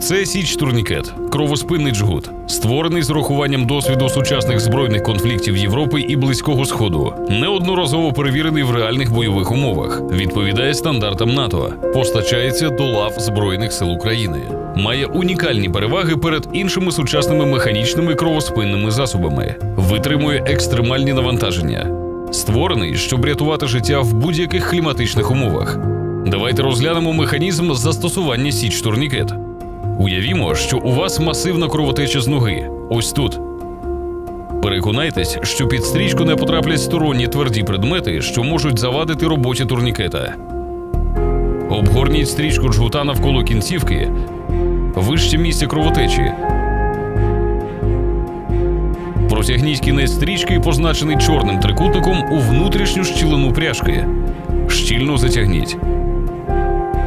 Це Січ Турнікет, кровоспинний джгут, створений з урахуванням досвіду сучасних збройних конфліктів Європи і Близького Сходу, неодноразово перевірений в реальних бойових умовах, відповідає стандартам НАТО, постачається до лав Збройних сил України, має унікальні переваги перед іншими сучасними механічними кровоспинними засобами, витримує екстремальні навантаження, створений, щоб рятувати життя в будь-яких кліматичних умовах. Давайте розглянемо механізм застосування Січ Турнікет. Уявімо, що у вас масивна кровотеча з ноги. Ось тут. Переконайтесь, що під стрічку не потраплять сторонні тверді предмети, що можуть завадити роботі турнікета. Обгорніть стрічку джгута навколо кінцівки, вище місця кровотечі. Протягніть кінець стрічки, позначений чорним трикутником, у внутрішню щілину пряжки. Щільно затягніть.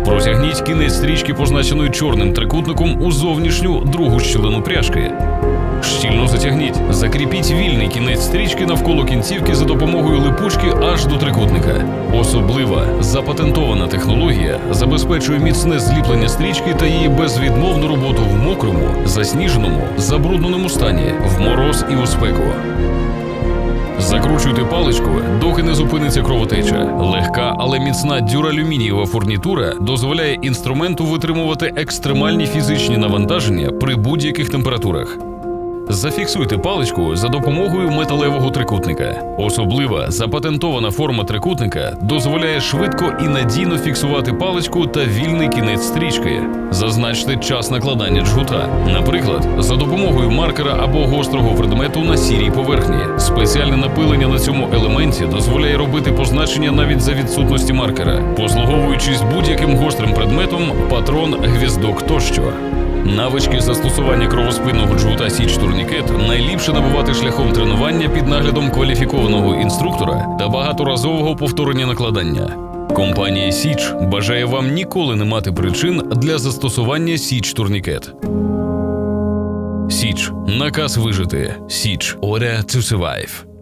Протягніть кінець стрічки, позначеної чорним трикутником, у зовнішню другу щілину пряжки. Щільно затягніть. Закріпіть вільний кінець стрічки навколо кінцівки за допомогою липучки аж до трикутника. Особлива запатентована технологія забезпечує міцне зліплення стрічки та її безвідмовну роботу в мокрому, засніженому, забрудненому стані, в мороз і у спеку. Закручуйте паличку, доки не зупиниться кровотеча. Легка, але міцна дюралюмінієва фурнітура дозволяє інструменту витримувати екстремальні фізичні навантаження при будь-яких температурах. Зафіксуйте паличку за допомогою металевого трикутника. Особлива запатентована форма трикутника дозволяє швидко і надійно фіксувати паличку та вільний кінець стрічки. Зазначте час накладання джгута, наприклад, за допомогою маркера або гострого предмету на сірій поверхні. Спеціальне напилення на цьому елементі дозволяє робити позначення навіть за відсутності маркера, послуговуючись будь-яким гострим предметом, патрон, гвіздок тощо. Навички застосування кровоспинного джгута Січ Турнікет найліпше набувати шляхом тренування під наглядом кваліфікованого інструктора та багаторазового повторення накладання. Компанія Січ бажає вам ніколи не мати причин для застосування Січ Турнікет. Січ наказ вижити. Січ Order to survive.